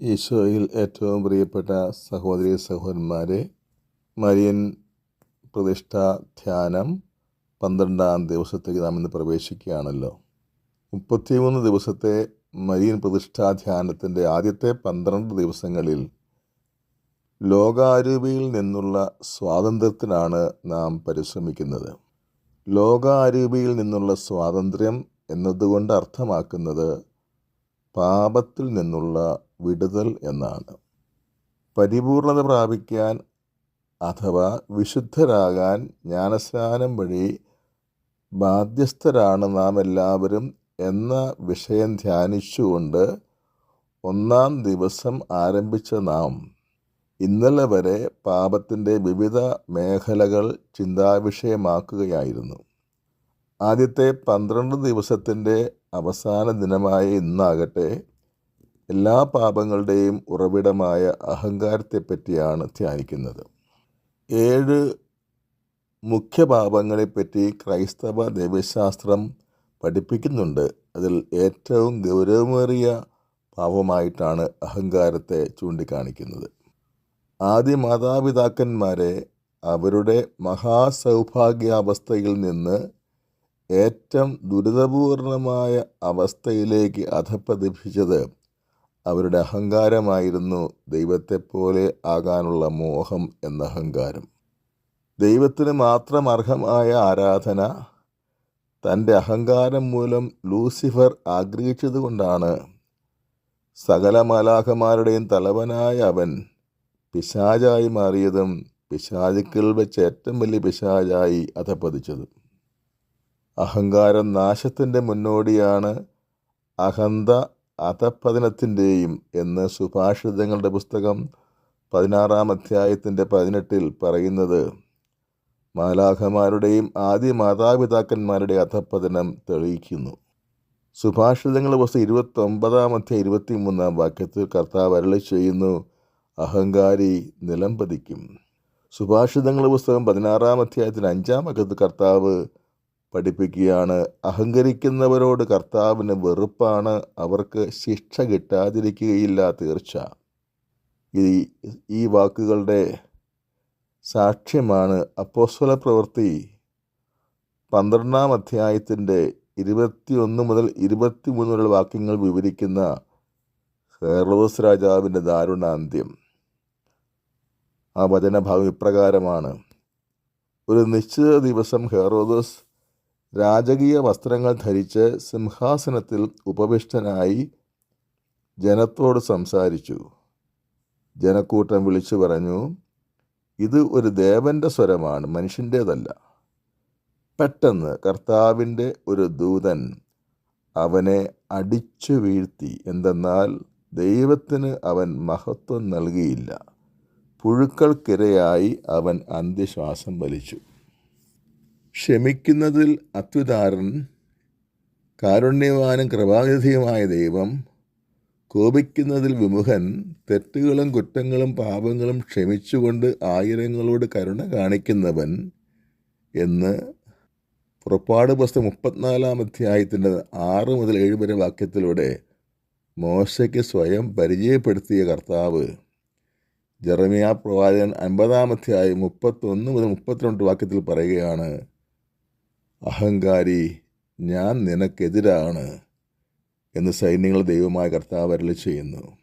ഈശോയിൽ ഏറ്റവും പ്രിയപ്പെട്ട സഹോദരി സഹോദരന്മാരെ മരിയൻ പ്രതിഷ്ഠ ധ്യാനം പന്ത്രണ്ടാം ദിവസത്തേക്ക് നാം ഇന്ന് പ്രവേശിക്കുകയാണല്ലോ. മുപ്പത്തിമൂന്ന് ദിവസത്തെ മരിയൻ പ്രതിഷ്ഠാ ധ്യാനത്തിന്റെ ആദ്യത്തെ പന്ത്രണ്ട് ദിവസങ്ങളിൽ ലോകാരൂപിയിൽ നിന്നുള്ള സ്വാതന്ത്ര്യത്തിനാണ് നാം പരിശ്രമിക്കുന്നത്. ലോകാരൂപിയിൽ നിന്നുള്ള സ്വാതന്ത്ര്യം എന്നതുകൊണ്ട് അർത്ഥമാക്കുന്നത് പാപത്തിൽ നിന്നുള്ള വിടുതൽ എന്നാണ്. പരിപൂർണത പ്രാപിക്കാൻ അഥവാ വിശുദ്ധരാകാൻ ജ്ഞാനസ്നാനം വഴി ബാധ്യസ്ഥരാണ് നാം എല്ലാവരും എന്ന വിഷയം ധ്യാനിച്ചുകൊണ്ട് ഒന്നാം ദിവസം ആരംഭിച്ച നാം ഇന്നലെ വരെ പാപത്തിന്റെ വിവിധ മേഖലകൾ ചിന്താവിഷയമാക്കുകയായിരുന്നു. ആദ്യത്തെ പന്ത്രണ്ട് ദിവസത്തിന്റെ അവസാന ദിനമായ ഇന്നാകട്ടെ എല്ലാ പാപങ്ങളുടെയും ഉറവിടമായ അഹങ്കാരത്തെപ്പറ്റിയാണ് ധ്യാനിക്കുന്നത്. ഏഴ് മുഖ്യ പാപങ്ങളെപ്പറ്റി ക്രൈസ്തവ ദൈവശാസ്ത്രം പഠിപ്പിക്കുന്നുണ്ട്. അതിൽ ഏറ്റവും ഗൗരവമേറിയ പാപമായിട്ടാണ് അഹങ്കാരത്തെ ചൂണ്ടിക്കാണിക്കുന്നത്. ആദ്യ മാതാപിതാക്കന്മാരെ അവരുടെ മഹാസൗഭാഗ്യാവസ്ഥയിൽ നിന്ന് ഏറ്റവും ദുരിതപൂർണമായ അവസ്ഥയിലേക്ക് അധപ്പതിപ്പിച്ചത് അവരുടെ അഹങ്കാരമായിരുന്നു ദൈവത്തെപ്പോലെ ആകാനുള്ള മോഹം എന്ന അഹങ്കാരം. ദൈവത്തിന് മാത്രം അർഹമായ ആരാധന തന്റെ അഹങ്കാരം മൂലം ലൂസിഫർ ആഗ്രഹിച്ചതുകൊണ്ടാണ് സകല മാലാഖമാരുടെയും തലവനായ അവൻ പിശാചായി മാറിയതും പിശാചിക്കൽ വെച്ച് ഏറ്റവും വലിയ പിശാചായി അധപ്പതിച്ചതും അഹങ്കാരം നാശത്തിന്റെ മുന്നോടിയാണ് അഹന്ത അധപ്പതനത്തിന്റെയും എന്ന് സുഭാഷിതങ്ങളുടെ പുസ്തകം പതിനാറാം അധ്യായത്തിന്റെ പതിനെട്ടിൽ പറയുന്നത്. മാലാഖമാരുടെയും ആദ്യ മാതാപിതാക്കന്മാരുടെ അധപ്പതനം തെളിയിക്കുന്നു. സുഭാഷിതങ്ങളുടെ പുസ്തകം ഇരുപത്തൊമ്പതാം അധ്യായ ഇരുപത്തി മൂന്നാം വാക്യത്തിൽ കർത്താവ് അരളി ചെയ്യുന്നു അഹങ്കാരി നിലംപതിക്കും. സുഭാഷിതങ്ങളുടെ പുസ്തകം പതിനാറാം അധ്യായത്തിന് അഞ്ചാം വാക്യത്തിൽ കർത്താവ് പഠിപ്പിക്കുകയാണ്. അഹങ്കരിക്കുന്നവരോട് കർത്താവിന് വെറുപ്പാണ്. അവർക്ക് ശിക്ഷ കിട്ടാതിരിക്കുകയില്ല തീർച്ച. ഈ ഈ വാക്കുകളുടെ സാക്ഷ്യമാണ് അപ്പോസ്വല പ്രവൃത്തി പന്ത്രണ്ടാം അധ്യായത്തിന്റെ ഇരുപത്തിയൊന്ന് മുതൽ ഇരുപത്തിമൂന്ന് വരെയുള്ള വാക്യങ്ങൾ വിവരിക്കുന്ന ഹെർലോസ് രാജാവിന്റെ ദാരുണാന്ത്യം. ആ വചനഭാഗം ഇപ്രകാരമാണ്. ഒരു നിശ്ചിത ദിവസം ഹെറോദോസ് രാജകീയ വസ്ത്രങ്ങൾ ധരിച്ച് സിംഹാസനത്തിൽ ഉപവിഷ്ടനായി ജനത്തോട് സംസാരിച്ചു. ജനക്കൂട്ടം വിളിച്ചു പറഞ്ഞു ഇത് ഒരു ദേവന്റെ സ്വരമാണ് മനുഷ്യന്റേതല്ല പെട്ടെന്ന് കർത്താവിന്റെ ഒരു ദൂതൻ അവനെ അടിച്ചു വീഴ്ത്തി. എന്തെന്നാൽ ദൈവത്തിന് അവൻ മഹത്വം നൽകിയില്ല. പുഴുക്കൾക്കിരയായി അവൻ അന്ത്യശ്വാസം വലിച്ചു. ക്ഷമിക്കുന്നതിൽ അത്യുദാരൻ കാരുണ്യവാനും കൃപാനിധിയുമായ ദൈവം കോപിക്കുന്നതിൽ വിമുഖൻ തെറ്റുകളും കുറ്റങ്ങളും പാപങ്ങളും ക്ഷമിച്ചുകൊണ്ട് ആയിരങ്ങളോട് കരുണ കാണിക്കുന്നവൻ എന്ന് പുറപ്പാട് പുസ്തകം മുപ്പത്തിനാലാം അധ്യായത്തിന്റെ ആറ് മുതൽ ഏഴ് വരെ വാക്യത്തിലൂടെ മോശയ്ക്ക് സ്വയം പരിചയപ്പെടുത്തിയ കർത്താവ്. ജെറമിയ പ്രവാചകൻ അൻപതാം അധ്യായം മുപ്പത്തൊന്ന് മുതൽ മുപ്പത്തിരണ്ട് വാക്യത്തിൽ പറയുകയാണ് അഹങ്കാരി ഞാൻ നിനക്കെതിരാണ് എന്ന് സൈന്യങ്ങൾ ദൈവമായ കർത്താവ് അരളി ചെയ്യുന്നു.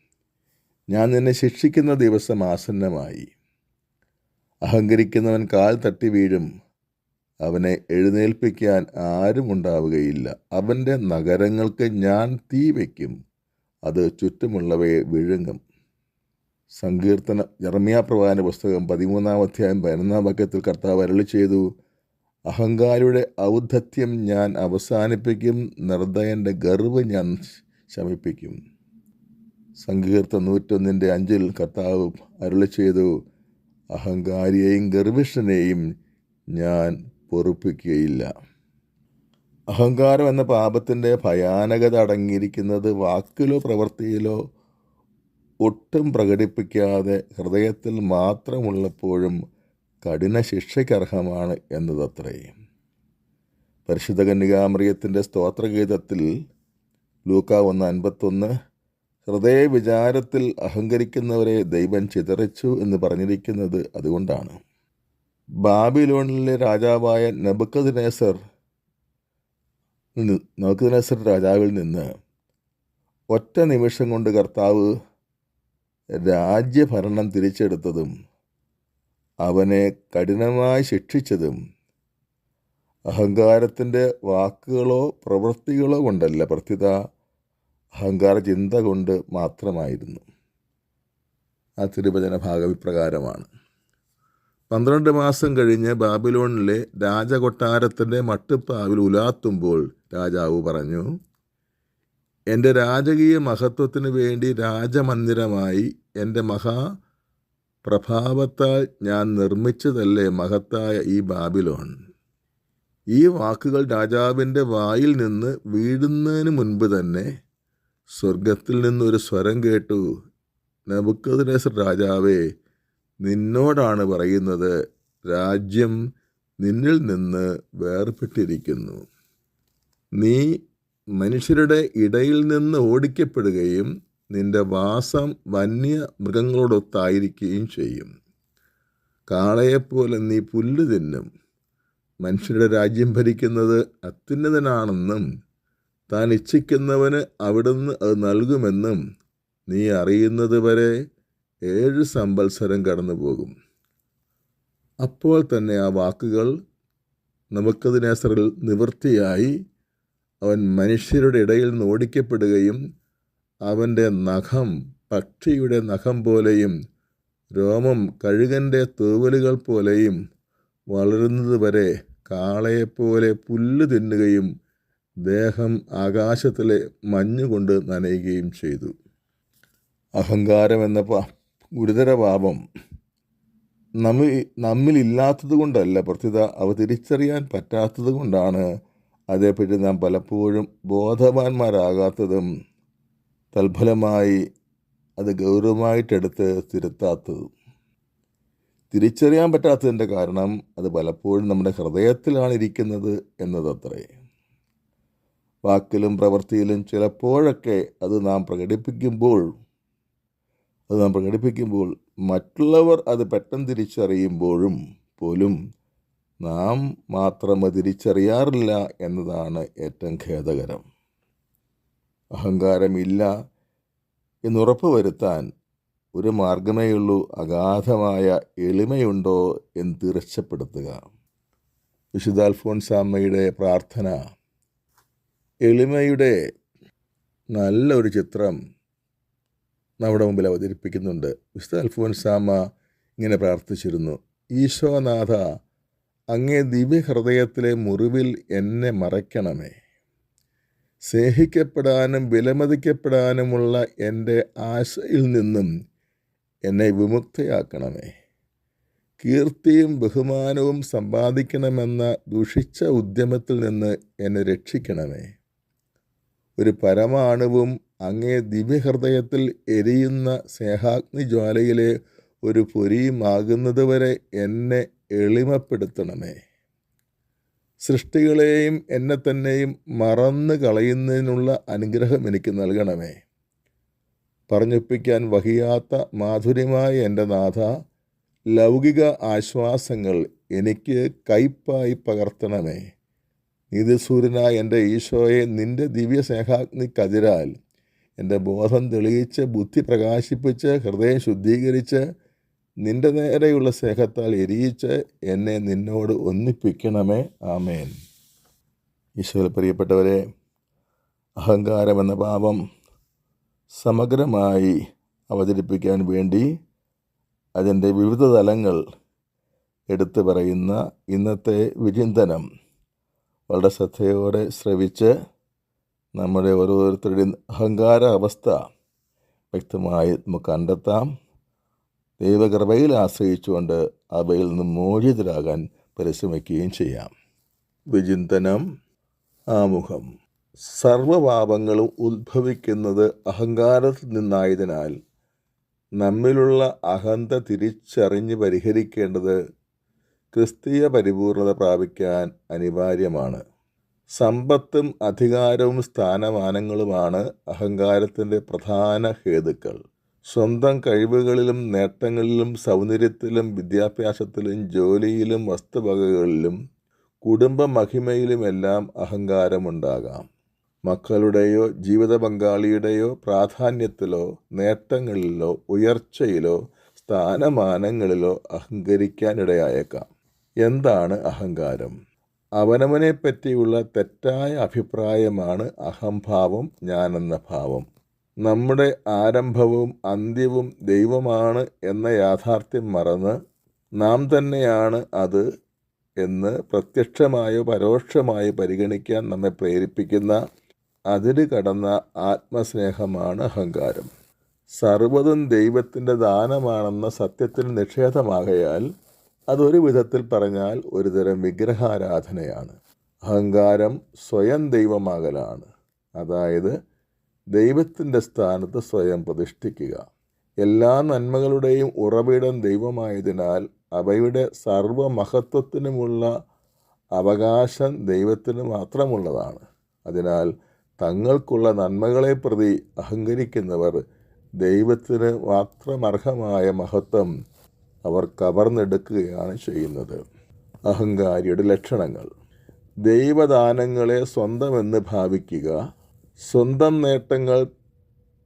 ഞാൻ നിന്നെ ശിക്ഷിക്കുന്ന ദിവസം ആസന്നമായി. അഹങ്കരിക്കുന്നവൻ കാൽ തട്ടി വീഴും. അവനെ എഴുന്നേൽപ്പിക്കാൻ ആരും ഉണ്ടാവുകയില്ല. അവന്റെ നഗരങ്ങൾക്ക് ഞാൻ തീ വയ്ക്കും. അത് ചുറ്റുമുള്ളവയെ വിഴുങ്ങും. സങ്കീർത്തന ജർമ്മിയ പ്രവാന പുസ്തകം പതിമൂന്നാം അധ്യായം പതിനൊന്നാം വാക്യത്തിൽ കർത്താവ് അരളി ചെയ്തു അഹങ്കാരിയുടെ ഔദ്ധത്യം ഞാൻ അവസാനിപ്പിക്കും നിർദ്ദയന്റെ ഗർവ് ഞാൻ ശമിപ്പിക്കും. സങ്കീർത്തം നൂറ്റൊന്നിന്റെ അഞ്ചിൽ കർത്താവ് അരുളി ചെയ്തു അഹങ്കാരിയെയും ഗർഭിഷ്ഠനെയും ഞാൻ പൊറുപ്പിക്കുകയില്ല. അഹങ്കാരം എന്ന പാപത്തിന്റെ ഭയാനകത അടങ്ങിയിരിക്കുന്നത് വാക്കിലോ പ്രവൃത്തിയിലോ ഒട്ടും പ്രകടിപ്പിക്കാതെ ഹൃദയത്തിൽ മാത്രമുള്ളപ്പോഴും കഠിന ശിക്ഷയ്ക്കർഹമാണ് എന്നതത്രേ. പരിശുദ്ധ കന്യകാമറിയത്തിന്റെ സ്തോത്രഗീതത്തിൽ ലൂക്ക ഒന്ന് അൻപത്തൊന്ന് ഹൃദയ വിചാരത്തിൽ അഹങ്കരിക്കുന്നവരെ ദൈവം ചിതറിച്ചു എന്ന് പറഞ്ഞിരിക്കുന്നത് അതുകൊണ്ടാണ്. ബാബിലോണിലെ രാജാവായ നബുക്കദിനേസർ നബുക്കദിനേസർ രാജാവിൽ നിന്ന് ഒറ്റ നിമിഷം കൊണ്ട് കർത്താവ് രാജ്യഭരണം തിരിച്ചെടുത്തതും അവനെ കഠിനമായി ശിക്ഷിച്ചതും അഹങ്കാരത്തിന്റെ വാക്കുകളോ പ്രവൃത്തികളോ കൊണ്ടല്ല പ്രത്യുത. അഹങ്കാര ചിന്ത കൊണ്ട് മാത്രമായിരുന്നു. ആ തിരുവചന ഭാഗം ഇപ്രകാരമാണ് പന്ത്രണ്ട് മാസം കഴിഞ്ഞ് ബാബിലോണിലെ രാജകൊട്ടാരത്തിന്റെ മട്ടുപ്പാവിൽ ഉലാത്തുമ്പോൾ രാജാവ് പറഞ്ഞു എന്റെ രാജകീയ മഹത്വത്തിന് വേണ്ടി രാജമന്ദിരമായി എന്റെ മഹാ പ്രഭാവത്താൽ ഞാൻ നിർമ്മിച്ചതല്ലേ മഹത്തായ ഈ ബാബിലോൺ? ഈ വാക്കുകൾ രാജാവിന്റെ വായിൽ നിന്ന് വീഴുന്നതിന് മുൻപ് തന്നെ സ്വർഗത്തിൽ നിന്നൊരു സ്വരം കേട്ടു. നബുക്കദ്നേസർ രാജാവേ നിന്നോടാണ് പറയുന്നത് രാജ്യം നിന്നിൽ നിന്ന് വേർപെട്ടിരിക്കുന്നു. നീ മനുഷ്യരുടെ ഇടയിൽ നിന്ന് ഓടിക്കപ്പെടുകയും നിന്റെ വാസം വന്യ മൃഗങ്ങളോടൊത്തായിരിക്കുകയും ചെയ്യും. കാളയെപ്പോലെ നീ പുല്ല് തിന്നും. മനുഷ്യരുടെ രാജ്യം ഭരിക്കുന്നത് അത്യുന്നതനാണെന്നും താൻ ഇച്ഛിക്കുന്നവന് അവിടുന്ന് അത് നൽകുമെന്നും നീ അറിയുന്നത് വരെ ഏഴ് സമ്പത്സരം കടന്നു പോകും അപ്പോൾ തന്നെ ആ വാക്കുകൾ നമുക്കതിനേസറിൽ നിവൃത്തിയായി അവൻ മനുഷ്യരുടെ ഇടയിൽ നിന്ന് ഓടിക്കപ്പെടുകയും അവന്റെ നഖം പക്ഷിയുടെ നഖം പോലെയും രോമം കഴുകന്റെ തൂവലുകൾ പോലെയും വളരുന്നത് വരെ കാളയെപ്പോലെ പുല്ല് തിന്നുകയും ദേഹം ആകാശത്തിലെ മഞ്ഞുകൊണ്ട് നനയുകയും ചെയ്തു. അഹങ്കാരം എന്ന പാ ഗുരുതര പാപം നമ്മിൽ നമ്മിലില്ലാത്തത് കൊണ്ടല്ല പ്രത്യുത അവ തിരിച്ചറിയാൻ പറ്റാത്തത് കൊണ്ടാണ് അതേപ്പറ്റി നാം പലപ്പോഴും ബോധവാന്മാരാകാത്തതും തൽഫലമായി അത് ഗൗരവമായിട്ടെടുത്ത് തിരുത്താത്തതും. തിരിച്ചറിയാൻ പറ്റാത്തതിന്റെ കാരണം അത് പലപ്പോഴും നമ്മുടെ ഹൃദയത്തിലാണ് ഇരിക്കുന്നത് എന്നതത്രേ. വാക്കിലും പ്രവൃത്തിയിലും ചിലപ്പോഴൊക്കെ അത് നാം പ്രകടിപ്പിക്കുമ്പോൾ അത് നാം പ്രകടിപ്പിക്കുമ്പോൾ മറ്റുള്ളവർ അത് പെട്ടെന്ന് തിരിച്ചറിയുമ്പോഴും പോലും നാം മാത്രം തിരിച്ചറിയാറില്ല എന്നതാണ് ഏറ്റവും ഖേദകരം. അഹങ്കാരമില്ല എന്നുറപ്പ് വരുത്താൻ ഒരു മാർഗമേയുള്ളൂ അഗാധമായ എളിമയുണ്ടോ എന്ന് തീർച്ചപ്പെടുത്തുക വിശുദ്ധ അൽഫോൻസാമ്മയുടെ പ്രാർത്ഥന. എളിമയുടെ നല്ലൊരു ചിത്രം നമ്മുടെ മുമ്പിൽ അവതരിപ്പിക്കുന്നുണ്ട്. വിശുദ്ധ അൽഫോൻസാമ്മ ഇങ്ങനെ പ്രാർത്ഥിച്ചിരുന്നു. ഈശോനാഥ അങ്ങേ ദിവ്യഹൃദയത്തിലെ മുറിവിൽ എന്നെ മറയ്ക്കണമേ. സ്നേഹിക്കപ്പെടാനും വിലമതിക്കപ്പെടാനുമുള്ള എന്റെ ആശയിൽ നിന്നും എന്നെ വിമുക്തയാക്കണമേ. കീർത്തിയും ബഹുമാനവും സമ്പാദിക്കണമെന്ന ദുഷിച്ച ഉദ്യമത്തിൽ നിന്ന് എന്നെ രക്ഷിക്കണമേ. ഒരു പരമാണുവും അങ്ങേ ദിവ്യഹൃദയത്തിൽ എരിയുന്ന സ്നേഹാഗ്നി ജ്വാലയിലെ ഒരു പൊരിയുമാകുന്നതുവരെ എന്നെ എളിമപ്പെടുത്തണമേ. സൃഷ്ടികളെയും എന്നെ തന്നെയും മറന്നു കളയുന്നതിനുള്ള അനുഗ്രഹം എനിക്ക് നൽകണമേ. പറഞ്ഞൊപ്പിക്കാൻ വഹിയാത്ത മാധുര്യമായ എന്റെ നാഥ ലൗകിക ആശ്വാസങ്ങൾ എനിക്ക് കയ്പായി പകർത്തണമേ. നീതിസൂര്യനായ എന്റെ ഈശോയെ നിന്റെ ദിവ്യ സ്നേഹാഗ്നിക്കതിരാൽ എന്റെ ബോധം തെളിയിച്ച് ബുദ്ധി പ്രകാശിപ്പിച്ച് ഹൃദയം ശുദ്ധീകരിച്ച് നിന്റെ നേരെയുള്ള സ്നേഹത്താൽ എരിയിച്ച് എന്നെ നിന്നോട് ഒന്നിപ്പിക്കണമേ. ആമേൻ. ഈശോയിൽ പ്രിയപ്പെട്ടവരെ അഹങ്കാരം എന്ന പാപം സമഗ്രമായി അവതരിപ്പിക്കാൻ വേണ്ടി അതിന്റെ വിവിധ തലങ്ങൾ എടുത്തു പറയുന്ന ഇന്നത്തെ വിചിന്തനം. വളരെ ശ്രദ്ധയോടെ ശ്രവിച്ച് നമ്മുടെ ഓരോരുത്തരുടെയും അഹങ്കാര അവസ്ഥ വ്യക്തമായി നമുക്ക് കണ്ടെത്താം. ദൈവകൃപയിൽ ആശ്രയിച്ചുകൊണ്ട് അവയിൽ നിന്ന് മോചിതരാകാൻ പരിശ്രമിക്കുകയും ചെയ്യാം. വിചിന്തനം ആമുഖം. സർവപാപങ്ങളും ഉദ്ഭവിക്കുന്നത് അഹങ്കാരത്തിൽ നിന്നായതിനാൽ നമ്മിലുള്ള അഹന്ത തിരിച്ചറിഞ്ഞ് പരിഹരിക്കേണ്ടത് ക്രിസ്തീയ പരിപൂർണത പ്രാപിക്കാൻ അനിവാര്യമാണ്. സമ്പത്തും അധികാരവും സ്ഥാനമാനങ്ങളുമാണ് അഹങ്കാരത്തിന്റെ പ്രധാന ഹേതുക്കൾ. സ്വന്തം കഴിവുകളിലും നേട്ടങ്ങളിലും സൗന്ദര്യത്തിലും വിദ്യാഭ്യാസത്തിലും ജോലിയിലും വസ്തുവകകളിലും കുടുംബ മഹിമയിലുമെല്ലാം അഹങ്കാരമുണ്ടാകാം. മക്കളുടെയോ ജീവിത പങ്കാളിയുടെയോ പ്രാധാന്യത്തിലോ നേട്ടങ്ങളിലോ ഉയർച്ചയിലോ സ്ഥാനമാനങ്ങളിലോ അഹങ്കരിക്കാനിടയായേക്കാം. എന്താണ് അഹങ്കാരം? അവനവനെ പറ്റിയുള്ള തെറ്റായ അഭിപ്രായമാണ് അഹംഭാവം ഞാനെന്ന ഭാവം. നമ്മുടെ ആരംഭവും അന്ത്യവും ദൈവമാണ് എന്ന യാഥാർത്ഥ്യം മറന്ന് നാം തന്നെയാണ് അത് എന്ന് പ്രത്യക്ഷമായോ പരോക്ഷമായോ പരിഗണിക്കാൻ നമ്മെ പ്രേരിപ്പിക്കുന്ന അതിര് കടന്ന ആത്മസ്നേഹമാണ് അഹങ്കാരം. സർവതും ദൈവത്തിന്റെ ദാനമാണെന്ന സത്യത്തിന് നിഷേധമാകയാൽ അതൊരു വിധത്തിൽ പറഞ്ഞാൽ ഒരുതരം വിഗ്രഹാരാധനയാണ്. അഹങ്കാരം സ്വയം ദൈവമാകലാണ്. അതായത് ദൈവത്തിന്റെ സ്ഥാനത്ത് സ്വയം പ്രതിഷ്ഠിക്കുക. എല്ലാ നന്മകളുടെയും ഉറവിടം ദൈവമായതിനാൽ അവയുടെ സർവമഹത്വത്തിനുമുള്ള അവകാശം ദൈവത്തിന് മാത്രമുള്ളതാണ്. അതിനാൽ തങ്ങൾക്കുള്ള നന്മകളെ പ്രതി അഹങ്കരിക്കുന്നവർ ദൈവത്തിന് മാത്രമർഹമായ മഹത്വം അവർ കവർന്നെടുക്കുകയാണ് ചെയ്യുന്നത്. അഹങ്കാരിയുടെ ലക്ഷണങ്ങൾ. ദൈവദാനങ്ങളെ സ്വന്തമെന്ന് ഭാവിക്കുക. സ്വന്തം നേട്ടങ്ങൾ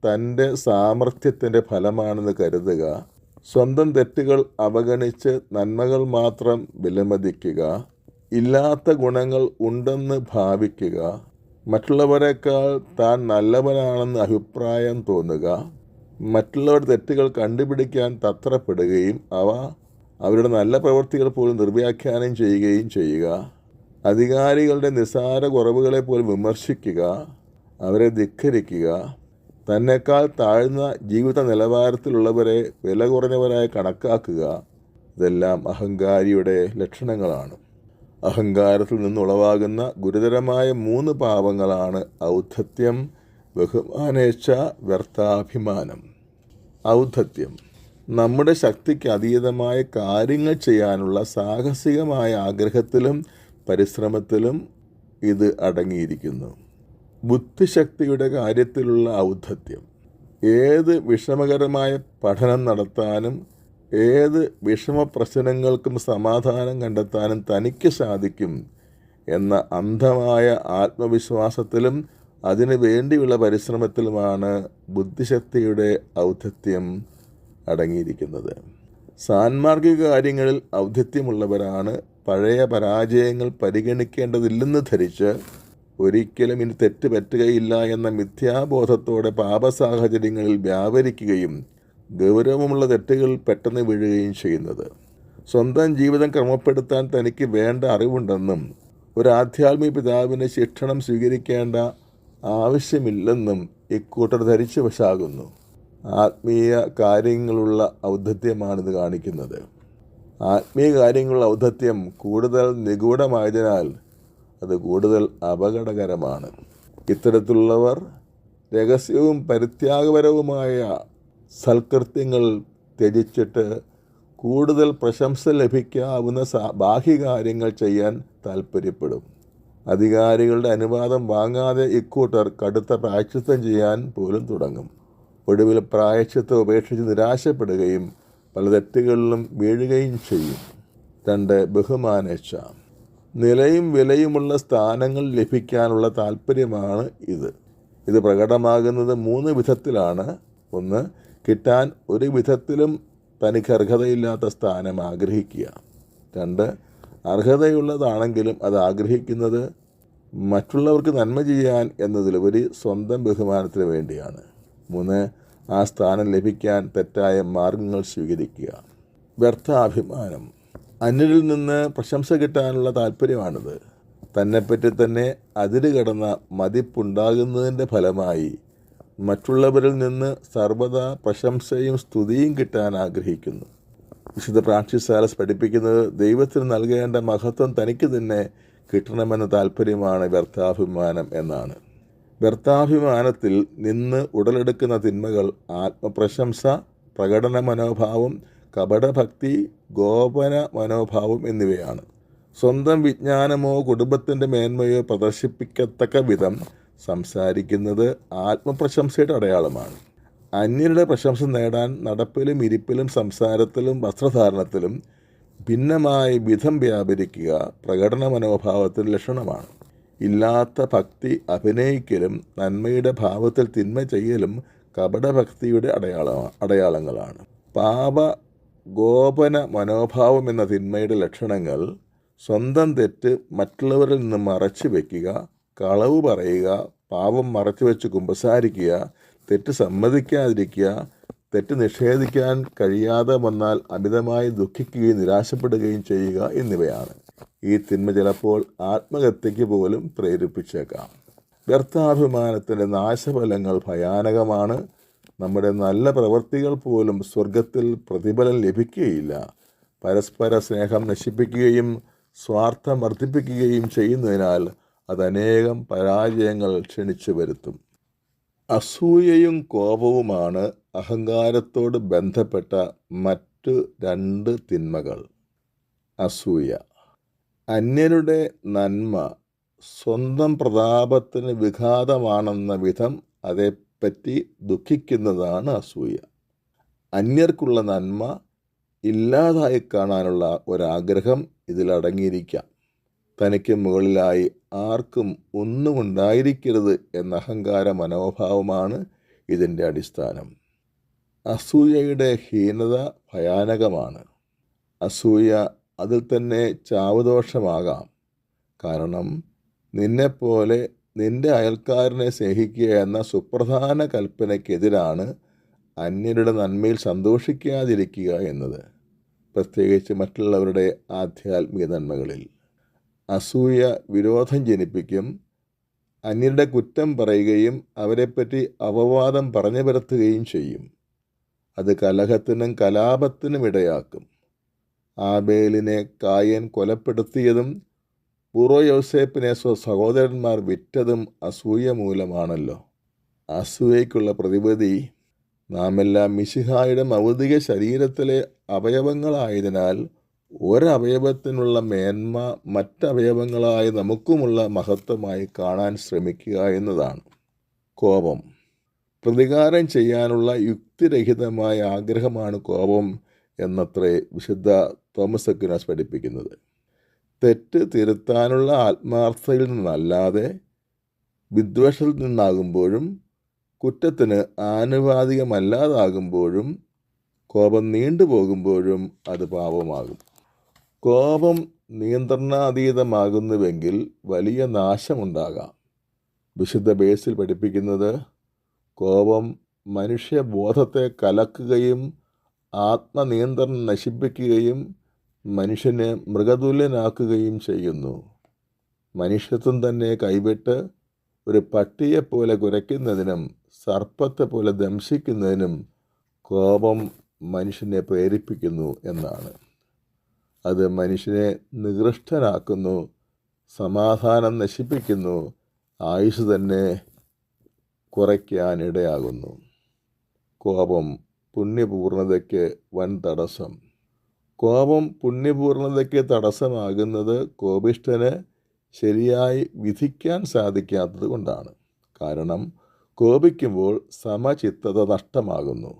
തന്റെ സാമർഥ്യത്തിന്റെ ഫലമാണെന്ന് കരുതുക. സ്വന്തം തെറ്റുകൾ അവഗണിച്ച് നന്മകൾ മാത്രം വിലമതിക്കുക. ഇല്ലാത്ത ഗുണങ്ങൾ ഉണ്ടെന്ന് ഭാവിക്കുക. മറ്റുള്ളവരെക്കാൾ താൻ നല്ലവനാണെന്ന് അഭിപ്രായം തോന്നുക. മറ്റുള്ളവരുടെ തെറ്റുകൾ കണ്ടുപിടിക്കാൻ തത്രപ്പെടുകയും അവ അവരുടെ നല്ല പ്രവൃത്തികൾ പോലും നിർവ്യാഖ്യാനം ചെയ്യുകയും ചെയ്യുക. അധികാരികളുടെ നിസ്സാര കുറവുകളെ പോലും വിമർശിക്കുക. അവരെ ധിക്കരിക്കുക തന്നെക്കാൾ താഴ്ന്ന ജീവിത നിലവാരത്തിലുള്ളവരെ വില കുറഞ്ഞവരായി കണക്കാക്കുക. ഇതെല്ലാം അഹങ്കാരിയുടെ ലക്ഷണങ്ങളാണ്. അഹങ്കാരത്തിൽ നിന്നുളവാകുന്ന ഗുരുതരമായ മൂന്ന് പാപങ്ങളാണ് ഔദ്ധത്യം ബഹുമാനേച്ഛ വ്യർത്ഥാഭിമാനം. ഔദ്ധത്യം. നമ്മുടെ ശക്തിക്ക് അതീതമായ കാര്യങ്ങൾ ചെയ്യാനുള്ള സാഹസികമായ ആഗ്രഹത്തിലും പരിശ്രമത്തിലും ഇത് അടങ്ങിയിരിക്കുന്നു. ബുദ്ധിശക്തിയുടെ കാര്യത്തിലുള്ള ഔദ്ധത്യം. ഏത് വിഷമകരമായ പഠനം നടത്താനും ഏത് വിഷമ പ്രശ്നങ്ങൾക്കും സമാധാനം കണ്ടെത്താനും തനിക്ക് സാധിക്കും എന്ന അന്ധമായ ആത്മവിശ്വാസത്തിലും അതിനു വേണ്ടിയുള്ള പരിശ്രമത്തിലുമാണ് ബുദ്ധിശക്തിയുടെ ഔദ്ധത്യം അടങ്ങിയിരിക്കുന്നത്. സാൻമാർഗിക കാര്യങ്ങളിൽ ഔദ്ധത്യമുള്ളവരാണ്. പഴയ പരാജയങ്ങൾ പരിഗണിക്കേണ്ടതില്ലെന്ന് ധരിച്ച് ഒരിക്കലും ഇനി തെറ്റ് പറ്റുകയില്ല എന്ന മിഥ്യാബോധത്തോടെ പാപസാഹചര്യങ്ങളിൽ വ്യാപരിക്കുകയും ഗൗരവമുള്ള തെറ്റുകൾ പെട്ടെന്ന് വീഴുകയും ചെയ്യുന്നത്. സ്വന്തം ജീവിതം ക്രമപ്പെടുത്താൻ തനിക്ക് വേണ്ട അറിവുണ്ടെന്നും ഒരു ആധ്യാത്മിക പിതാവിന് ശിക്ഷണം സ്വീകരിക്കേണ്ട ആവശ്യമില്ലെന്നും ഇക്കൂട്ടർ ധരിച്ചു വശാകുന്നു. ആത്മീയ കാര്യങ്ങളുള്ള ഔദ്ധത്യമാണിത് കാണിക്കുന്നത്. ആത്മീയ കാര്യങ്ങളുള്ള ഔദ്ധത്യം കൂടുതൽ നിഗൂഢമായതിനാൽ അത് കൂടുതൽ അപകടകരമാണ്. ഇത്തരത്തിലുള്ളവർ രഹസ്യവും പരിത്യാഗപരവുമായ സൽകൃത്യങ്ങൾ ത്യജിച്ചിട്ട് കൂടുതൽ പ്രശംസ ലഭിക്കാവുന്ന ബാഹ്യകാര്യങ്ങൾ ചെയ്യാൻ താൽപ്പര്യപ്പെടും. അധികാരികളുടെ അനുവാദം വാങ്ങാതെ ഇക്കൂട്ടർ കടുത്ത പ്രായച്ചിത്തം ചെയ്യാൻ പോലും തുടങ്ങും. ഒടുവിൽ പ്രായച്ചിത്തം ഉപേക്ഷിച്ച് നിരാശപ്പെടുകയും പല തെറ്റുകളിലും വീഴുകയും ചെയ്യും. രണ്ട് ബഹുമാനേച്ഛ നിലയും വിലയുമുള്ള സ്ഥാനങ്ങൾ ലഭിക്കാനുള്ള താല്പര്യമാണ് ഇത്. ഇത് പ്രകടമാകുന്നത് മൂന്ന് വിധത്തിലാണ്. ഒന്ന് കിട്ടാൻ ഒരു വിധത്തിലും തനിക്ക് അർഹതയില്ലാത്ത സ്ഥാനം ആഗ്രഹിക്കുക. രണ്ട് അർഹതയുള്ളതാണെങ്കിലും അത് ആഗ്രഹിക്കുന്നത് മറ്റുള്ളവർക്ക് നന്മ ചെയ്യാൻ എന്നതിലുപരി സ്വന്തം ബഹുമാനത്തിന് വേണ്ടിയാണ്. മൂന്ന് ആ സ്ഥാനം ലഭിക്കാൻ തെറ്റായ മാർഗങ്ങൾ സ്വീകരിക്കുക. വ്യർത്ഥാഭിമാനം. അന്യരിൽ നിന്ന് പ്രശംസ കിട്ടാനുള്ള താല്പര്യമാണിത്. തന്നെപ്പറ്റി തന്നെ അതിര് കടന്ന മതിപ്പുണ്ടാകുന്നതിന്റെ ഫലമായി മറ്റുള്ളവരിൽ നിന്ന് സർവദാ പ്രശംസയും സ്തുതിയും കിട്ടാൻ ആഗ്രഹിക്കുന്നു. വിശുദ്ധ പ്രാക്ഷിസാലസ് പഠിപ്പിക്കുന്നത് ദൈവത്തിന് നൽകേണ്ട മഹത്വം തനിക്ക് തന്നെ കിട്ടണമെന്ന താല്പര്യമാണ് വ്യർത്ഥാഭിമാനം എന്നാണ്. വ്യർത്ഥാഭിമാനത്തിൽ നിന്ന് ഉടലെടുക്കുന്ന തിന്മകൾ ആത്മപ്രശംസ പ്രകടന മനോഭാവം കപടഭക്തി ഗോപന മനോഭാവം എന്നിവയാണ്. സ്വന്തം വിജ്ഞാനമോ കുടുംബത്തിന്റെ മേന്മയോ പ്രദർശിപ്പിക്കത്തക്ക വിധം സംസാരിക്കുന്നത് ആത്മപ്രശംസയുടെ അടയാളമാണ്. അന്യരുടെ പ്രശംസ നേടാൻ നടപ്പിലും ഇരിപ്പിലും സംസാരത്തിലും വസ്ത്രധാരണത്തിലും ഭിന്നമായി വിധം വ്യാപരിക്കുക പ്രകടന മനോഭാവത്തിന്റെ ലക്ഷണമാണ്. ഇല്ലാത്ത ഭക്തി അഭിനയിക്കലും നന്മയുടെ ഭാവത്തിൽ തിന്മ ചെയ്യലും കപടഭക്തിയുടെ അടയാള അടയാളങ്ങളാണ്. പാപ ഗോപന മനോഭാവം എന്ന തിന്മയുടെ ലക്ഷണങ്ങൾ സ്വന്തം തെറ്റ് മറ്റുള്ളവരിൽ നിന്ന് മറച്ചു വയ്ക്കുക കളവ് പറയുക പാവം മറച്ചു വെച്ച് കുമ്പസാരിക്കുക തെറ്റ് സമ്മതിക്കാതിരിക്കുക തെറ്റ് നിഷേധിക്കാൻ കഴിയാതെ വന്നാൽ അമിതമായി ദുഃഖിക്കുകയും നിരാശപ്പെടുകയും ചെയ്യുക എന്നിവയാണ്. ഈ തിന്മ ചിലപ്പോൾ ആത്മഹത്യയ്ക്ക് പോലും പ്രേരിപ്പിച്ചേക്കാം. വ്യർത്ഥാഭിമാനത്തിന്റെ നാശഫലങ്ങൾ ഭയാനകമാണ്. നമ്മുടെ നല്ല പ്രവൃത്തികൾ പോലും സ്വർഗത്തിൽ പ്രതിഫലം ലഭിക്കുകയില്ല. പരസ്പര സ്നേഹം നശിപ്പിക്കുകയും സ്വാർത്ഥം വർദ്ധിപ്പിക്കുകയും ചെയ്യുന്നതിനാൽ അത് പരാജയങ്ങൾ ക്ഷണിച്ചു വരുത്തും. അസൂയയും കോപവുമാണ് അഹങ്കാരത്തോട് ബന്ധപ്പെട്ട മറ്റു രണ്ട് തിന്മകൾ. അസൂയ. അന്യരുടെ നന്മ സ്വന്തം പ്രതാപത്തിന് വിഘാതമാണെന്ന വിധം അതേപ്പറ്റി ദുഃഖിക്കുന്നതാണ് അസൂയ. അന്യർക്കുള്ള നന്മ ഇല്ലാതായി കാണാനുള്ള ഒരാഗ്രഹം ഇതിലടങ്ങിയിരിക്കാം തനിക്ക് മുകളിലായി ആർക്കും ഒന്നും ഉണ്ടായിരിക്കരുത് എന്ന അഹങ്കാര മനോഭാവമാണ് ഇതിന്റെ അടിസ്ഥാനം. അസൂയയുടെ ഹീനത ഭയാനകമാണ്. അസൂയ അതിൽ തന്നെ ചാവുദോഷമാകാം. കാരണം നിന്നെപ്പോലെ നിന്റെ അയൽക്കാരനെ സ്നേഹിക്കുക എന്ന സുപ്രധാന കൽപ്പനയ്ക്കെതിരാണ് അന്യരുടെ നന്മയിൽ സന്തോഷിക്കാതിരിക്കുക എന്നത്. പ്രത്യേകിച്ച് മറ്റുള്ളവരുടെ ആധ്യാത്മിക നന്മകളിൽ. അസൂയ വിരോധം ജനിപ്പിക്കും. അന്യരുടെ കുറ്റം പറയുകയും അവരെപ്പറ്റി അപവാദം പറഞ്ഞു പരത്തുകയും ചെയ്യും. അത് കലഹത്തിനും കലാപത്തിനും ഇടയാക്കും. ആബേലിനെ കായൻ കൊലപ്പെടുത്തിയതും പൂർവ യോസേപ്പിനെ സഹോദരന്മാർ വിറ്റതും അസൂയ മൂലമാണല്ലോ. അസൂയയ്ക്കുള്ള പ്രതിവിധി നാമെല്ലാം മിശിഹായുടെ മൗതിക ശരീരത്തിലെ അവയവങ്ങളായതിനാൽ ഒരവയവത്തിനുള്ള മേന്മ മറ്റവയവങ്ങളായ നമുക്കുമുള്ള മഹത്വമായി കാണാൻ ശ്രമിക്കുക എന്നതാണ് കോപം. പ്രതികാരം ചെയ്യാനുള്ള യുക്തിരഹിതമായ ആഗ്രഹമാണ് കോപം എന്നത്രേ വിശുദ്ധ തോമസ് അക്വിനാസ് പഠിപ്പിക്കുന്നത്. തെറ്റ് തിരുത്താനുള്ള ആത്മാർത്ഥയിൽ നിന്നല്ലാതെ വിദ്വേഷത്തിൽ നിന്നാകുമ്പോഴും കുറ്റത്തിന് ആനുപാതികമല്ലാതാകുമ്പോഴും കോപം നീണ്ടുപോകുമ്പോഴും അത് പാപമാകും. കോപം നിയന്ത്രണാതീതമാകുന്നുവെങ്കിൽ വലിയ നാശമുണ്ടാകാം. വിശുദ്ധ ബേസിൽ പഠിപ്പിക്കുന്നത് കോപം മനുഷ്യബോധത്തെ കലക്കുകയും ആത്മനിയന്ത്രണം നശിപ്പിക്കുകയും മനുഷ്യനെ മൃഗതുല്യനാക്കുകയും ചെയ്യുന്നു. മനുഷ്യത്വം തന്നെ കൈവിട്ട് ഒരു പട്ടിയെപ്പോലെ കുരയ്ക്കുന്നതിനും സർപ്പത്തെ പോലെ ദംശിക്കുന്നതിനും കോപം മനുഷ്യനെ പ്രേരിപ്പിക്കുന്നു എന്നാണ്. അത് മനുഷ്യനെ നികൃഷ്ടനാക്കുന്നു സമാധാനം നശിപ്പിക്കുന്നു ആയുസ് തന്നെ കുറയ്ക്കാനിടയാകുന്നു കോപം പുണ്യപൂർണതയ്ക്ക് വൻ തടസ്സം കോപം പുണ്യപൂർണതയ്ക്ക് തടസ്സമാകുന്നത് കോപിഷ്ഠന് ശരിയായി വിധിക്കാൻ സാധിക്കാത്തത് കൊണ്ടാണ്. കാരണം കോപിക്കുമ്പോൾ സമചിത്തത നഷ്ടമാകുന്നു.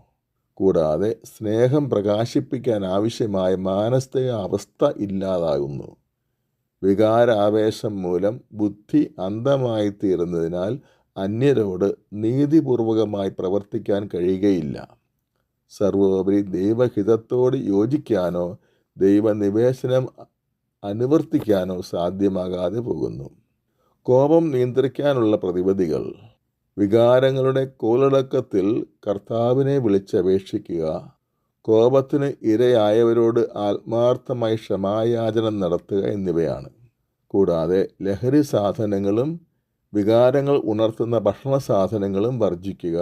കൂടാതെ സ്നേഹം പ്രകാശിപ്പിക്കാൻ ആവശ്യമായ മാനസിക അവസ്ഥ ഇല്ലാതാകുന്നു. വികാരാവേശം മൂലം ബുദ്ധി അന്ധമായി തീരുന്നതിനാൽ അന്യരോട് നീതിപൂർവകമായി പ്രവർത്തിക്കാൻ കഴിയുകയില്ല. സർവോപരി ദൈവഹിതത്തോട് യോജിക്കാനോ ദൈവനിവേശനം അനുവർത്തിക്കാനോ സാധ്യമാകാതെ പോകുന്നു. കോപം നിയന്ത്രിക്കാനുള്ള പ്രതിവിധികൾ. വികാരങ്ങളുടെ കോലടക്കത്തിൽ കർത്താവിനെ വിളിച്ചപേക്ഷിക്കുക. കോപത്തിന് ഇരയായവരോട് ആത്മാർത്ഥമായി ക്ഷമായാചനം നടത്തുക എന്നിവയാണ്. കൂടാതെ ലഹരി സാധനങ്ങളും വികാരങ്ങൾ ഉണർത്തുന്ന ഭക്ഷണ സാധനങ്ങളും വർജിക്കുക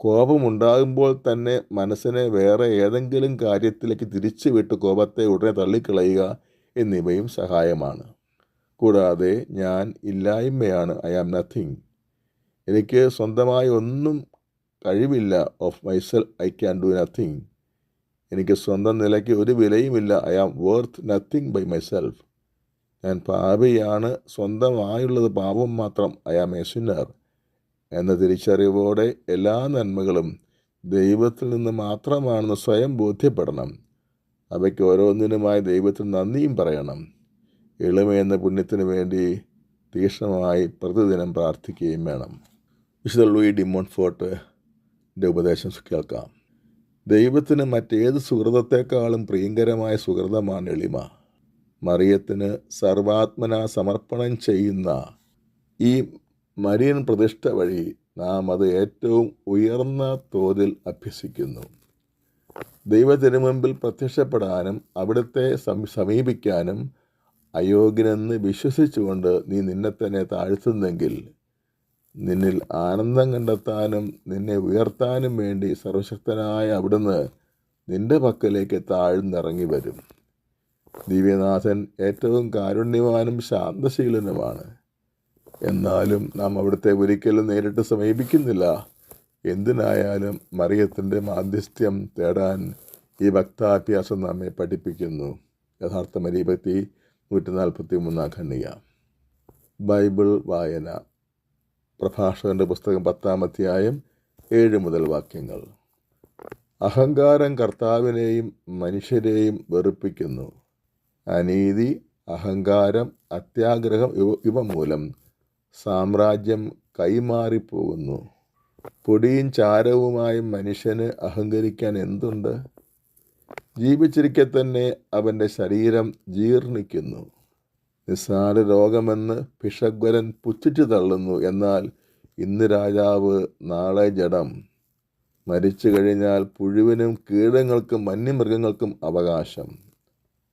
കോപമുണ്ടാകുമ്പോൾ തന്നെ മനസ്സിനെ വേറെ ഏതെങ്കിലും കാര്യത്തിലേക്ക് തിരിച്ചുവിട്ട് കോപത്തെ ഉടനെ തള്ളിക്കളയുക എന്നിവയും സഹായമാണ്. കൂടാതെ ഞാൻ ഇല്ലായ്മയാണ് ഐ ആം നത്തിങ് എനിക്ക് സ്വന്തമായി ഒന്നും കഴിവില്ല. Of myself I can do nothing എനിക്ക് സ്വന്തം നിലയ്ക്ക് ഒരു വിലയുമില്ല. I am worth nothing by myself ഞാൻ പാപിയാണ്. സ്വന്തമായുള്ളത് പാപം മാത്രം. ഐ ആം എ സിന്നർ എന്ന തിരിച്ചറിവോടെ എല്ലാ നന്മകളും ദൈവത്തിൽ നിന്ന് മാത്രമാണെന്ന് സ്വയം ബോധ്യപ്പെടണം. അവയ്ക്ക് ഓരോന്നിനുമായി ദൈവത്തിന് നന്ദിയും പറയണം. എളിമയെന്ന പുണ്യത്തിന് വേണ്ടി തീക്ഷ്ണമായി പ്രതിദിനം പ്രാർത്ഥിക്കുകയും വേണം. വിശുദ്ധ ലൂയി ഡിമോൺഫോർട്ടിന്റെ ഉപദേശം കേൾക്കാം. ദൈവത്തിന് മറ്റേത് സുഹൃതത്തെക്കാളും പ്രിയങ്കരമായ സുഹൃതമാണ് എളിമ. മറിയത്തിന് സർവാത്മന സമർപ്പണം ചെയ്യുന്ന ഈ മരിയൻ പ്രതിഷ്ഠ വഴി നാം അത് ഏറ്റവും ഉയർന്ന തോതിൽ അഭ്യസിക്കുന്നു. മുമ്പിൽ പ്രത്യക്ഷപ്പെടാനും അവിടുത്തെ സമീപിക്കാനും അയോഗ്യനെന്ന് വിശ്വസിച്ചുകൊണ്ട് നീ നിന്നെ തന്നെ താഴ്ത്തുന്നെങ്കിൽ നിന്നിൽ ആനന്ദം കണ്ടെത്താനും നിന്നെ ഉയർത്താനും വേണ്ടി സർവശക്തനായ അവിടുന്ന് നിന്റെ പക്കലേക്ക് താഴ്ന്നിറങ്ങി വരും. ദിവ്യനാഥൻ ഏറ്റവും കാരുണ്യവാനും ശാന്തശീലനുമാണ്. എന്നാലും നാം അവിടുത്തെ ഒരിക്കലും നേരിട്ട് സമീപിക്കുന്നില്ല. എന്തിനായാലും മറിയത്തിന്റെ മാധ്യസ്ഥ്യം തേടാൻ ഈ ഭക്താഭ്യാസം നമ്മെ പഠിപ്പിക്കുന്നു. യഥാർത്ഥ മരീഭക്തി നൂറ്റി നാൽപ്പത്തി മൂന്നാം ഖണ്ഡിക. ബൈബിൾ വായന. പ്രഭാഷകന്റെ പുസ്തകം പത്താം അധ്യായം ഏഴ് മുതൽ വാക്യങ്ങൾ. അഹങ്കാരം കർത്താവിനെയും മനുഷ്യരെയും വെറുപ്പിക്കുന്നു. അനീതി അഹങ്കാരം അത്യാഗ്രഹം ഇവ ഇവ മൂലം സാമ്രാജ്യം കൈമാറിപ്പോകുന്നു. പൊടിയും ചാരവുമായും മനുഷ്യന് അഹങ്കരിക്കാൻ എന്തുണ്ട്? ജീവിച്ചിരിക്കെ തന്നെ അവന്റെ ശരീരം ജീർണിക്കുന്നു. നിസ്സാര രോഗമെന്ന് ഭിഷഗ്വരൻ പുച്ഛിച്ചു തള്ളുന്നു. എന്നാൽ ഇന്ന് രാജാവ് നാളെ ജഡം. മരിച്ചു കഴിഞ്ഞാൽ പുഴുവിനും കീടങ്ങൾക്കും വന്യമൃഗങ്ങൾക്കും അവകാശം.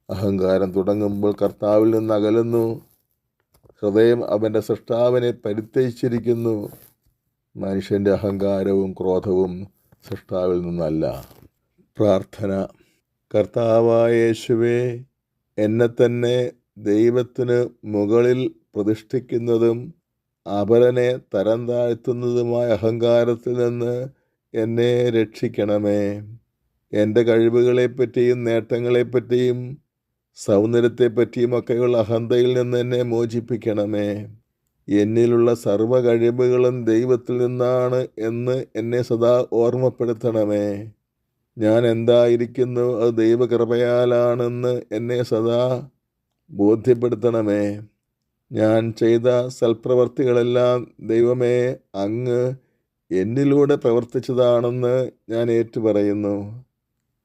അഹങ്കാരം തുടങ്ങുമ്പോൾ കർത്താവിൽ നിന്ന് അകലുന്നു. ഹൃദയം അവന്റെ സൃഷ്ടാവിനെ പരിത്യജിച്ചിരിക്കുന്നു. മനുഷ്യന്റെ അഹങ്കാരവും ക്രോധവും സൃഷ്ടാവിൽ നിന്നല്ല. പ്രാർത്ഥന. കർത്താവായേശുവേ എന്നെ തന്നെ ദൈവത്തിന് മുകളിൽ പ്രതിഷ്ഠിക്കുന്നതും അപരനെ തരം താഴ്ത്തുന്നതുമായ അഹങ്കാരത്തിൽ നിന്ന് എന്നെ രക്ഷിക്കണമേ. എന്റെ കഴിവുകളെപ്പറ്റിയും നേട്ടങ്ങളെപ്പറ്റിയും സൗന്ദര്യത്തെപ്പറ്റിയും ഒക്കെയുള്ള അഹന്തയിൽ നിന്ന് എന്നെ മോചിപ്പിക്കണമേ. എന്നിലുള്ള സർവ കഴിവുകളും ദൈവത്തിൽ നിന്നാണ് എന്ന് എന്നെ സദാ ഓർമ്മപ്പെടുത്തണമേ. ഞാൻ എന്തായിരിക്കുന്നു? അത് ദൈവകൃപയാലാണെന്ന് എന്നെ സദാ ബോധ്യപ്പെടുത്തണമേ. ഞാൻ ചെയ്ത സൽപ്രവർത്തികളെല്ലാം ദൈവമേ അങ്ങ് എന്നിലൂടെ പ്രവർത്തിച്ചതാണെന്ന് ഞാൻ ഏറ്റുപറയുന്നു.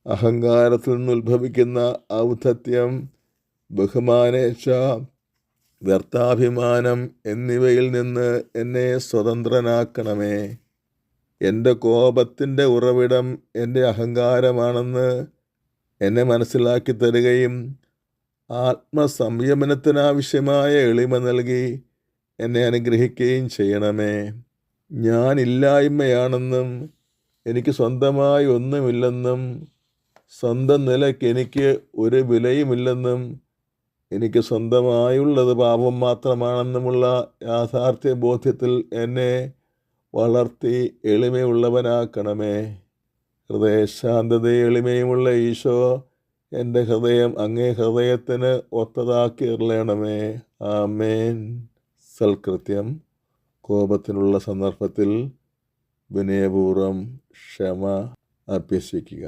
അഹങ്കാരത്തിൽ നിന്ന് ഉത്ഭവിക്കുന്ന ഔദ്ധത്യം ബഹുമാനേച്ഛ വ്യർത്ഥാഭിമാനം എന്നിവയിൽ നിന്ന് എന്നെ സ്വതന്ത്രനാക്കണമേ. എന്റെ കോപത്തിന്റെ ഉറവിടം എന്റെ അഹങ്കാരമാണെന്ന് എന്നെ മനസ്സിലാക്കി തരികയും ആത്മസംയമനത്തിനാവശ്യമായ എളിമ നൽകി എന്നെ അനുഗ്രഹിക്കുകയും ചെയ്യണമേ. ഞാനില്ലായ്മയാണെന്നും എനിക്ക് സ്വന്തമായി ഒന്നുമില്ലെന്നും സ്വന്തം നിലയ്ക്ക് എനിക്ക് ഒരു വിലയുമില്ലെന്നും എനിക്ക് സ്വന്തമായുള്ളത് പാപം മാത്രമാണെന്നുമുള്ള യാഥാർത്ഥ്യ ബോധ്യത്തിൽ എന്നെ വളർത്തി എളിമയുള്ളവനാക്കണമേ. ഹൃദയശാന്തത എളിമയുമുള്ള ഈശോ എന്റെ ഹൃദയം അങ്ങേ ഹൃദയത്തിന് ഒത്തതാക്കി എറിയണമേ ആമേൻ. സൽകൃത്യം. കോപത്തിനുള്ള സന്ദർഭത്തിൽ വിനയപൂർവം ക്ഷമ അഭ്യസിക്കുക